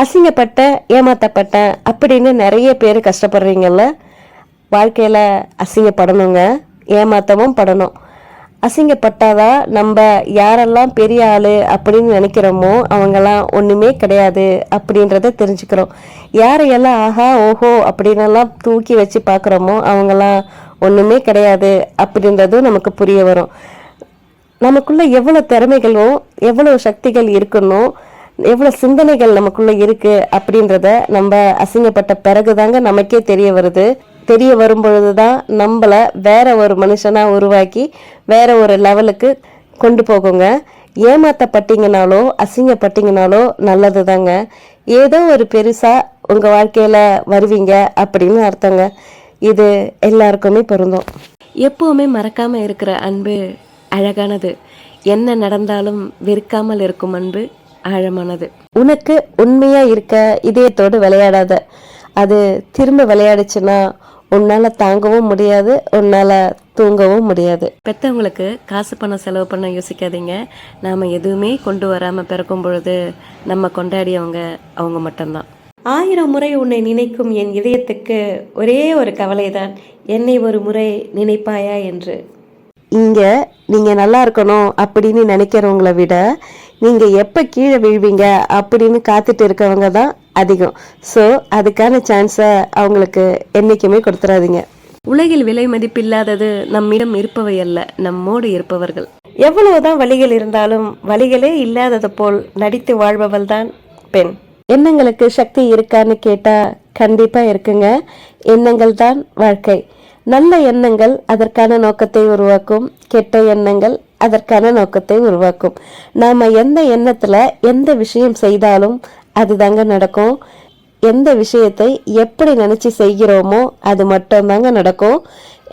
அசிங்கப்பட்ட ஏமாத்தப்பட்ட அப்படின்னு நிறைய பேர் கஷ்டப்படுறீங்கல்ல? வாழ்க்கையில் அசிங்கப்படணுங்க. ஏமாத்தவும் படணும். அசிங்கப்பட்டாதான் நம்ம யாரெல்லாம் பெரிய ஆள் அப்படின்னு நினைக்கிறோமோ அவங்கெல்லாம் ஒன்றுமே கிடையாது அப்படின்றத தெரிஞ்சுக்கிறோம். யாரையெல்லாம் ஆஹா ஓஹோ அப்படின்னெல்லாம் தூக்கி வச்சு பார்க்குறோமோ அவங்கெல்லாம் ஒன்றுமே கிடையாது அப்படின்றதும் நமக்கு புரிய வரும். நமக்குள்ளே எவ்வளோ திறமைகளும் எவ்வளோ சக்திகள் இருக்கணும் எவ்வளோ சிந்தனைகள் நமக்குள்ளே இருக்குது அப்படின்றத நம்ம அசிங்கப்பட்ட பிறகு தாங்க நமக்கே தெரிய வருது. தெரிய வரும்பொழுது தான் நம்மளை வேற ஒரு மனுஷனாக உருவாக்கி வேற ஒரு லெவலுக்கு கொண்டு போகுங்க. ஏமாத்தப்பட்டீங்கனாலோ அசிங்கப்பட்டீங்கனாலோ நல்லது தாங்க ஏதோ ஒரு பெருசாக உங்கள் வாழ்க்கையில் வருவீங்க அப்படின்னு அர்த்தங்க. இது எல்லாருக்குமே பொருந்தும். எப்போவுமே மறக்காமல் இருக்கிற அன்பு அழகானது. என்ன நடந்தாலும் வெறுக்காமல் இருக்கும் அன்பு. ஆழமானது. உனக்கு உண்மையா இருக்க இதயத்தோடு விளையாடாத. அது திரும்ப விளையாடுச்சுன்னா உன்னால தாங்கவும் முடியாது உன்னால தூங்கவும் முடியாது. பெத்தவங்களுக்கு காசு பணம் செலவு பண்ண யோசிக்காதீங்க. நாம எதுவுமே கொண்டு வராம பிறக்கும் பொழுது நம்ம கொண்டாடியவங்க அவங்க மட்டும்தான். ஆயிரம் முறை உன்னை நினைக்கும் என் இதயத்துக்கு ஒரே ஒரு கவலைதான். என்னை ஒரு முறை நினைப்பாயா என்று. இங்க நீங்க நல்லா இருக்கணும் அப்படின்னு நினைக்கிறவங்கள விட நீங்க எப்ப கீழே விழுவீங்க அப்படின்னு காத்துட்டு இருக்கவங்க தான் அதிகம். ஸோ அதுக்கான சான்ஸை அவங்களுக்கு என்னைக்குமே கொடுத்துறாதீங்க. உலகில் விலை மதிப்பில்லாதது நம்மிடம் இருப்பவை அல்ல நம்மோடு இருப்பவர்கள். எவ்வளவுதான் வழிகள் இருந்தாலும் வழிகளே இல்லாதது போல் நடித்து வாழ்பவள் தான் பெண். எண்ணங்களுக்கு சக்தி இருக்கான்னு கேட்டா கண்டிப்பா இருக்குங்க. எண்ணங்கள் தான் வாழ்க்கை. நல்ல எண்ணங்கள் அதற்கான நோக்கத்தை உருவாக்கும் கெட்ட எண்ணங்கள் அதற்கான நோக்கத்தை உருவாக்கும். நாம எந்த எண்ணத்துல எந்த விஷயம் செய்தாலும் அதுதாங்க நடக்கும். எந்த விஷயத்தை எப்படி நினைச்சு செய்கிறோமோ அது மட்டும்தாங்க நடக்கும்.